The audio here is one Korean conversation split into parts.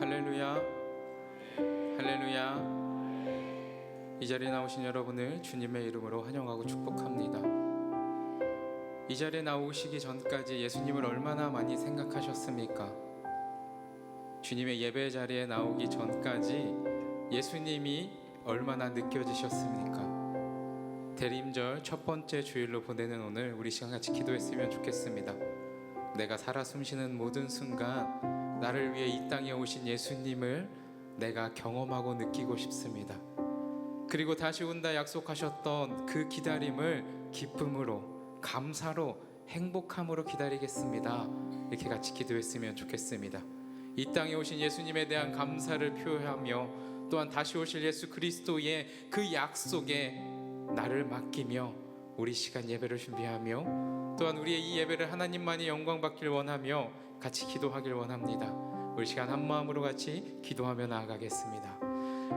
할렐루야 할렐루야 이 자리에 나오신 여러분을 주님의 이름으로 환영하고 축복합니다 이 자리에 나오시기 전까지 예수님을 얼마나 많이 생각하셨습니까? 주님의 예배 자리에 나오기 전까지 예수님이 얼마나 느껴지셨습니까? 대림절 첫 번째 주일로 보내는 오늘 우리 시간 같이 기도했으면 좋겠습니다. 내가 살아 숨쉬는 모든 순간 나를 위해 이 땅에 오신 예수님을 내가 경험하고 느끼고 싶습니다. 그리고 다시 온다 약속하셨던 그 기다림을 기쁨으로 감사로 행복함으로 기다리겠습니다. 이렇게 같이 기도했으면 좋겠습니다. 이 땅에 오신 예수님에 대한 감사를 표하며 또한 다시 오실 예수 그리스도의 그 약속에 나를 맡기며 우리 시간 예배를 준비하며 또한 우리의 이 예배를 하나님만이 영광 받길 원하며 같이 기도하길 원합니다. 우리 시간 한 마음으로 같이 기도하며 나아가겠습니다.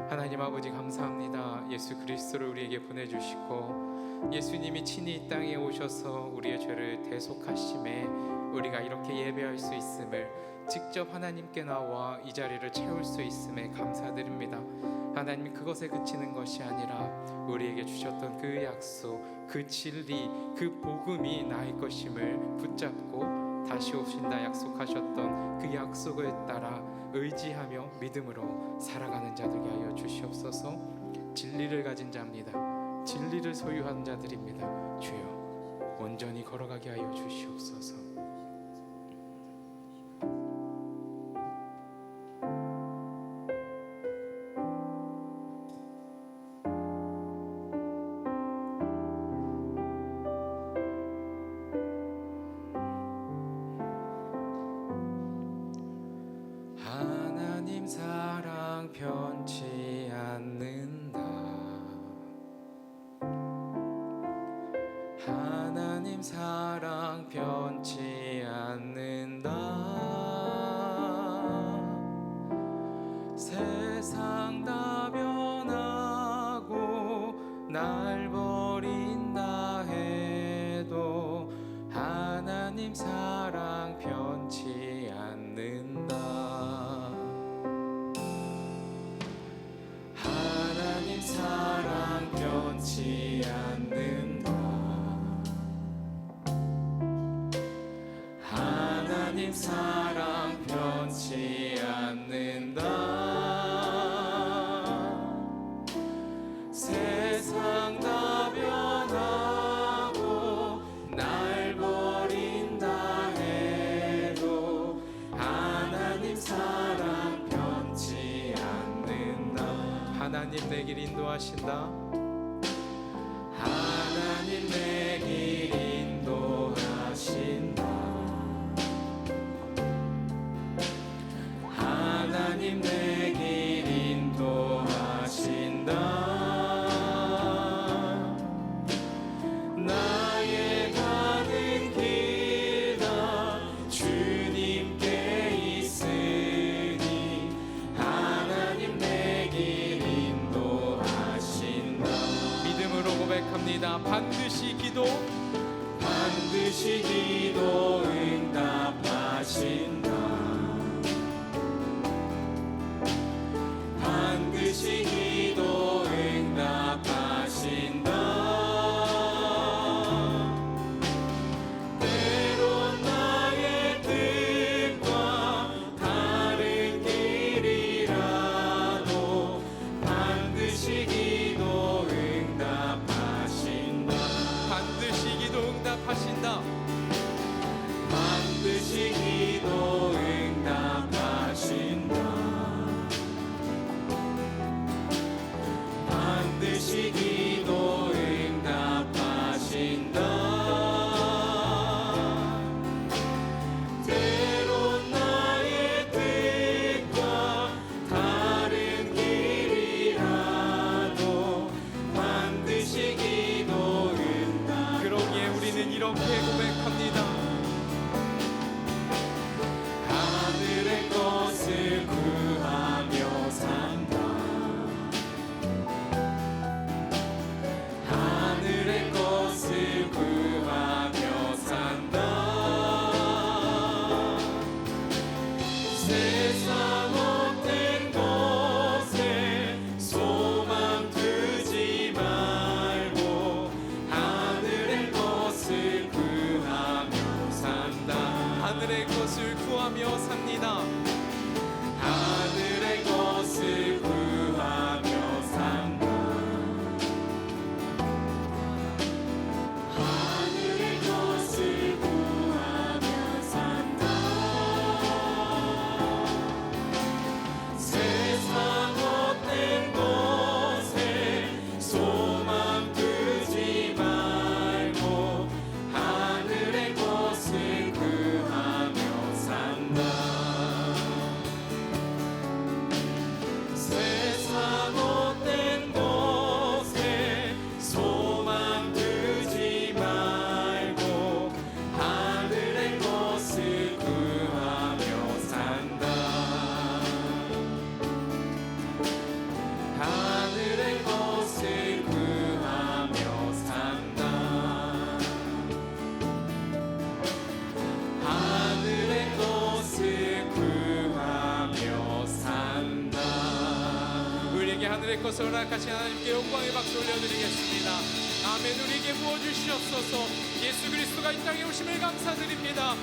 하나님 아버지 감사합니다. 예수 그리스도를 우리에게 보내주시고 예수님이 친히 이 땅에 오셔서 우리의 죄를 대속하심에 우리가 이렇게 예배할 수 있음을 직접 하나님께 나와 이 자리를 채울 수 있음에 감사드립니다. 하나님 그것에 그치는 것이 아니라 우리에게 주셨던 그 약속, 그 진리, 그 복음이 나의 것임을 붙잡고 다시 오신다 약속하셨던 그 약속을 따라 의지하며 믿음으로 살아가는 자들게 하여 주시옵소서. 진리를 가진 자입니다. 진리를 소유한 자들입니다. 주여 온전히 걸어가게 하여 주시옵소서. 그러나 같이 하나님께 영광의 박수 올려드리겠습니다. 아멘 우리에게 부어주시옵소서 예수 그리스도가 이 땅에 오심을 감사드립니다.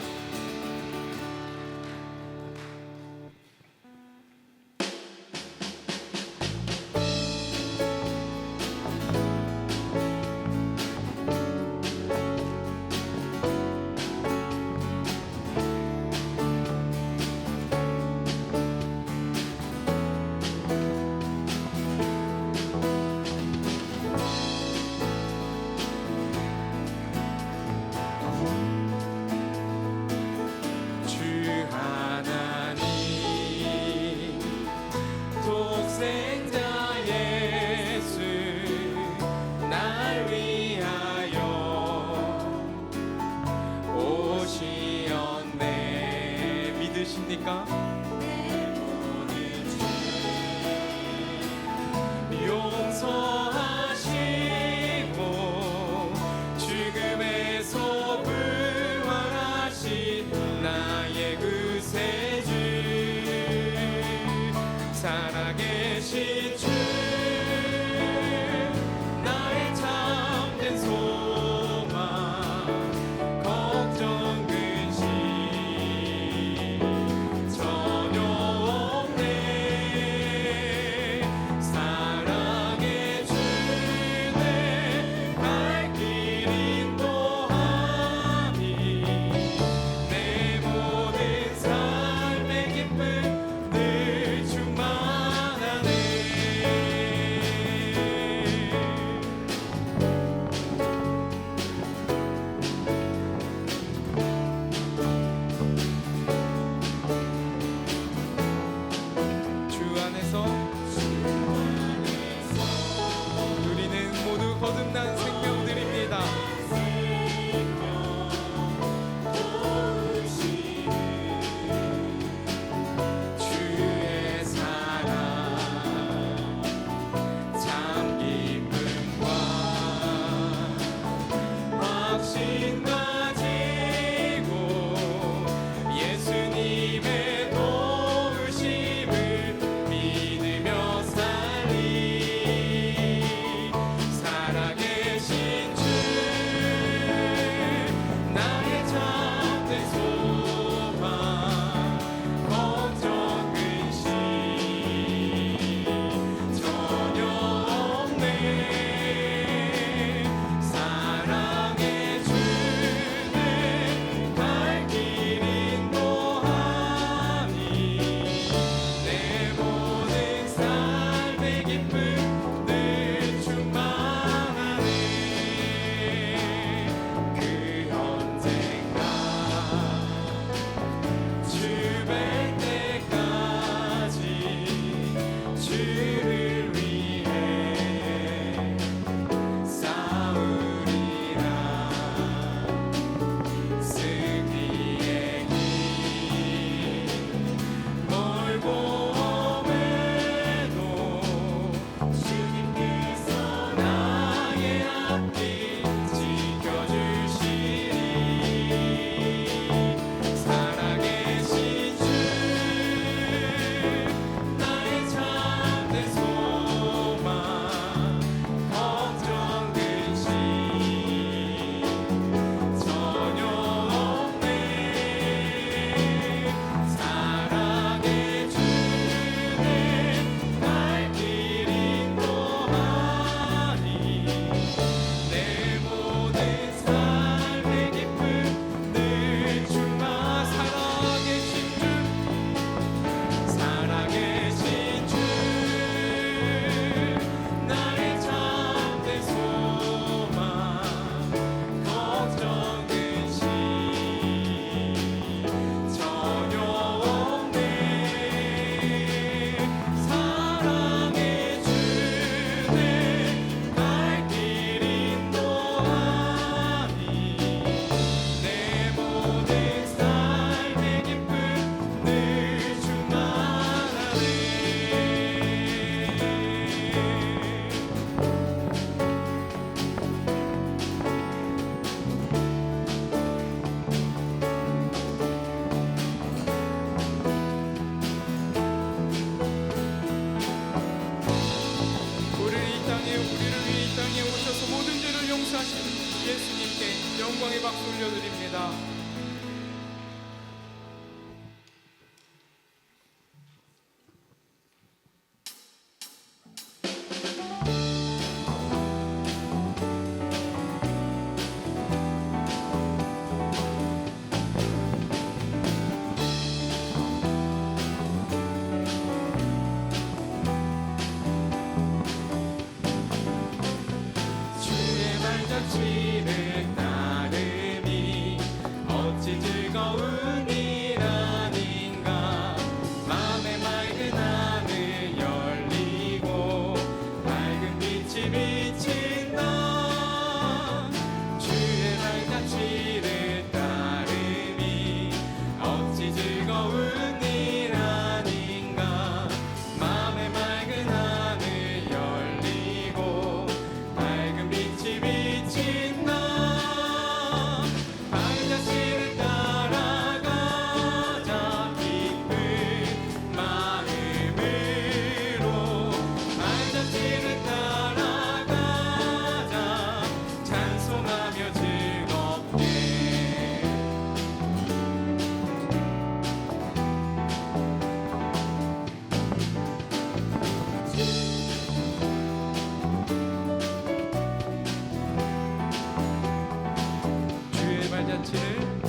Two.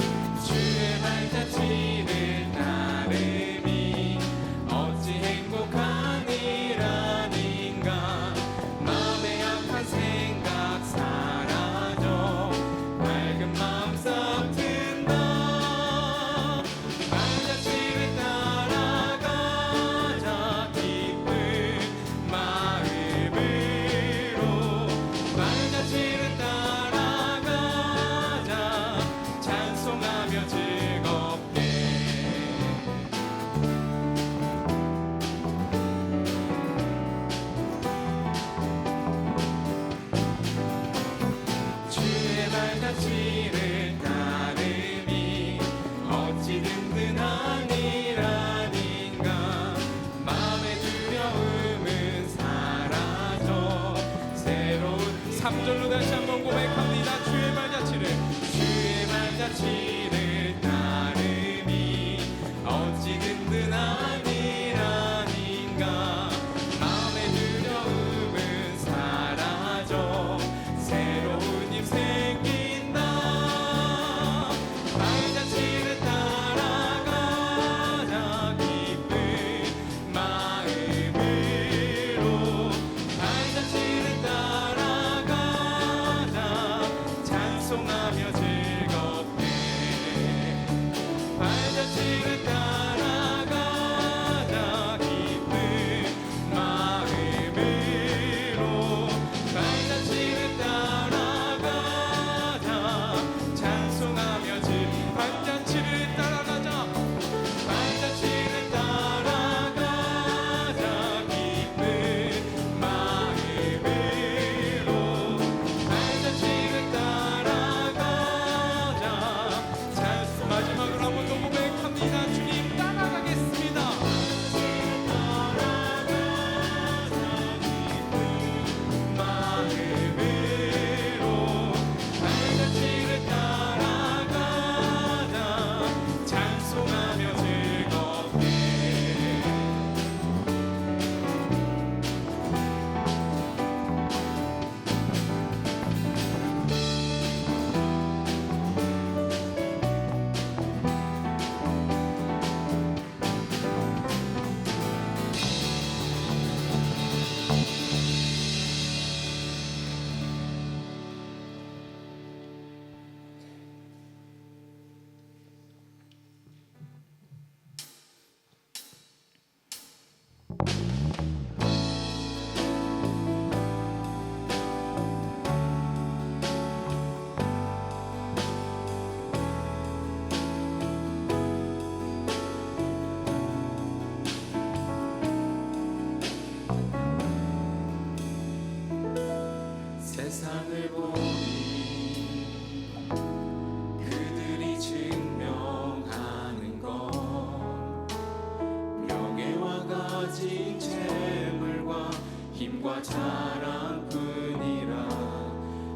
힘과 자랑뿐이라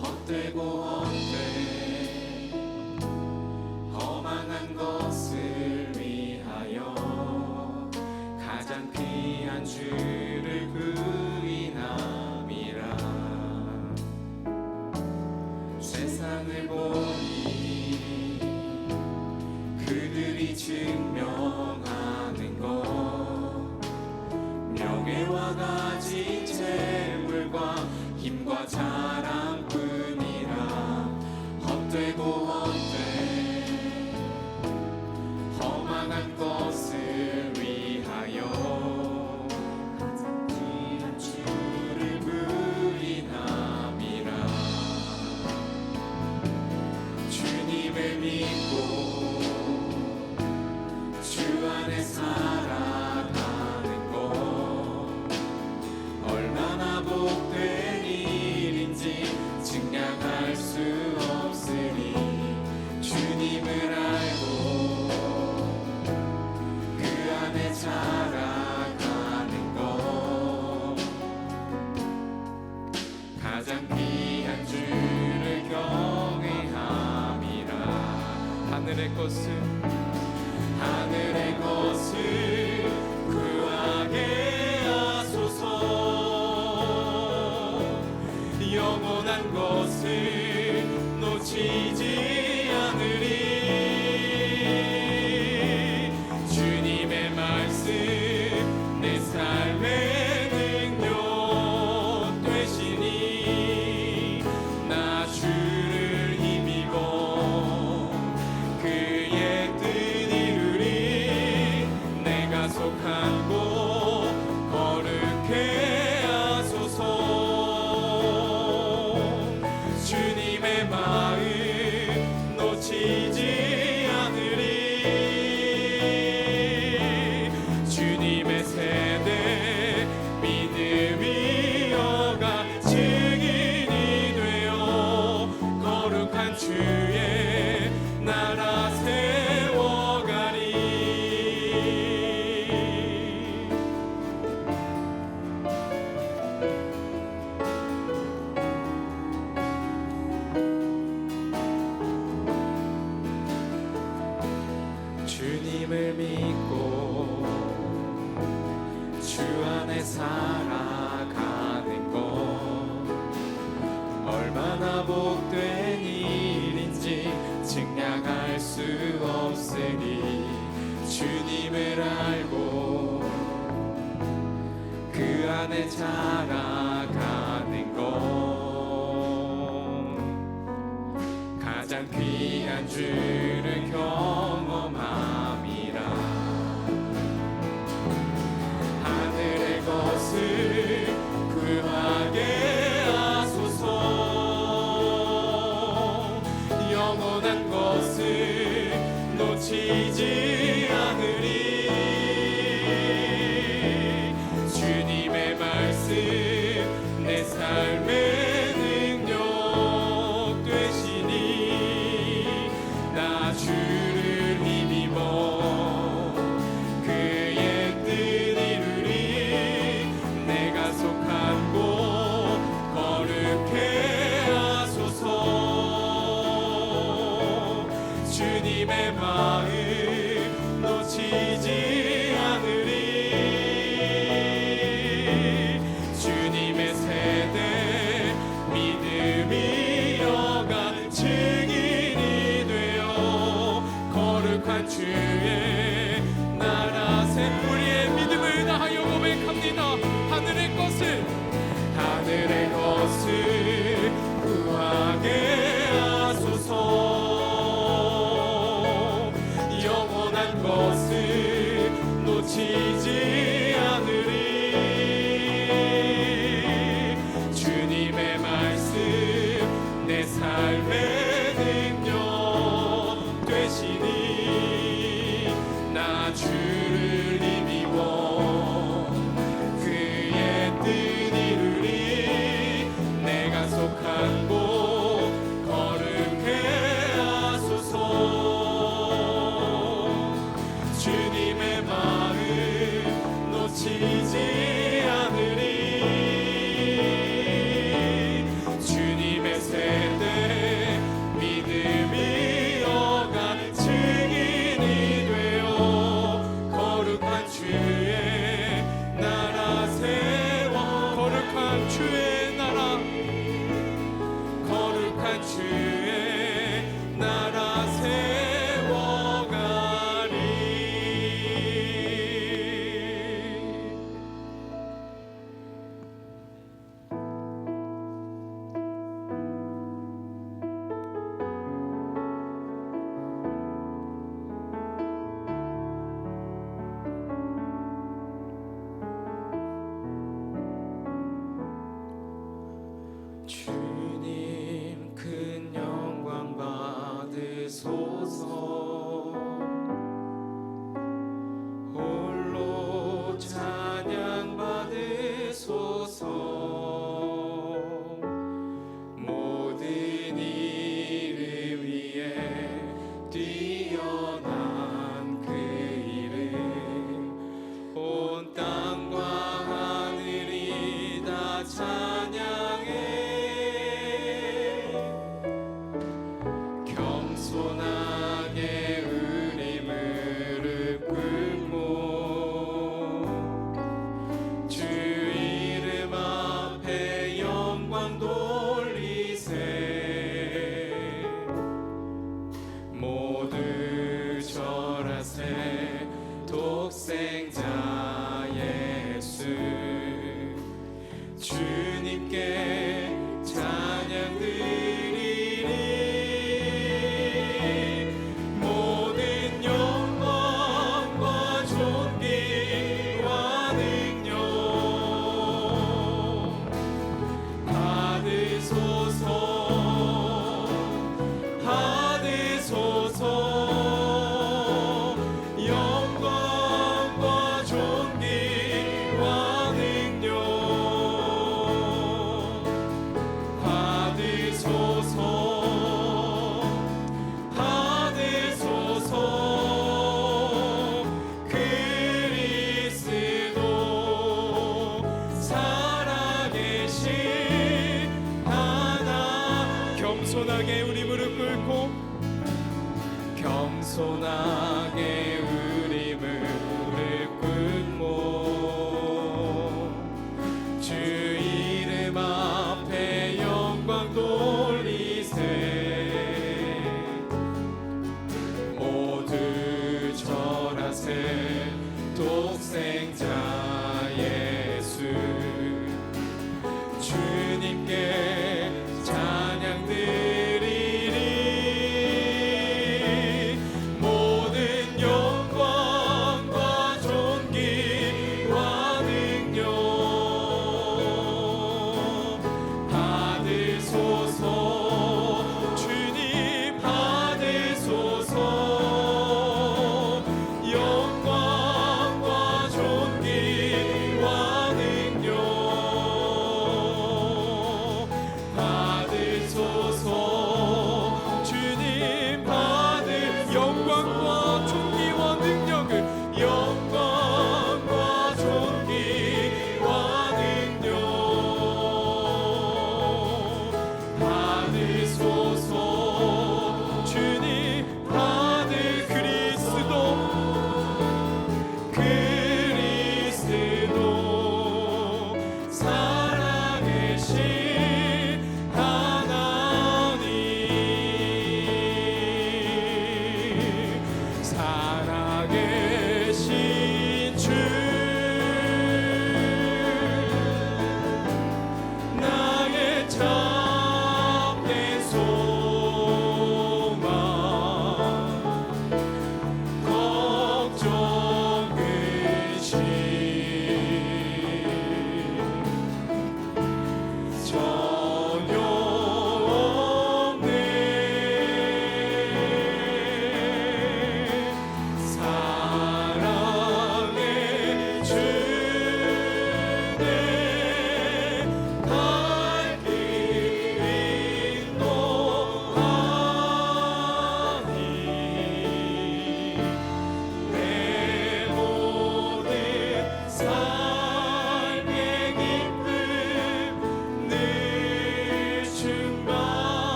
헛되고 inimigo. 주님을 믿고 주 안에 살아가는 것. 얼마나 복된 일인지 증량할 수 없으니 주님을 알고 그 안에 자라가는 것. 가장 귀한 주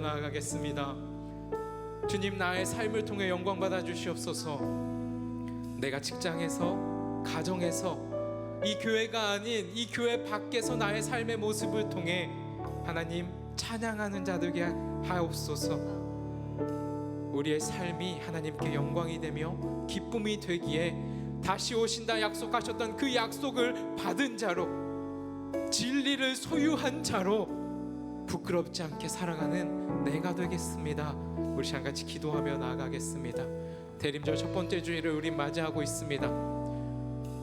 기도하며 나아가겠습니다 주님 나의 삶을 통해 영광 받아 주시옵소서 내가 직장에서 가정에서 이 교회가 아닌 이 교회 밖에서 나의 삶의 모습을 통해 하나님 찬양하는 자들게 하옵소서. 우리의 삶이 하나님께 영광이 되며 기쁨이 되기에 다시 오신다 약속하셨던 그 약속을 받은 자로 진리를 소유한 자로 부끄럽지 않게 살아가는 내가 되겠습니다. 우리 시간 같이 기도하며 나아가겠습니다. 대림절 첫 번째 주일을 우리 맞이하고 있습니다.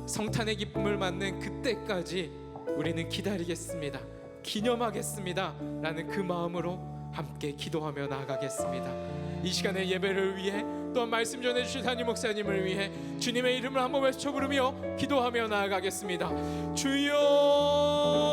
성탄의 기쁨을 맞는 그때까지 우리는 기다리겠습니다. 기념하겠습니다. 라는 그 마음으로 함께 기도하며 나아가겠습니다. 이 시간에 예배를 위해 또한 말씀 전해 주실 담임 목사님을 위해 주님의 이름을 한번 외쳐 부르며 기도하며 나아가겠습니다. 주여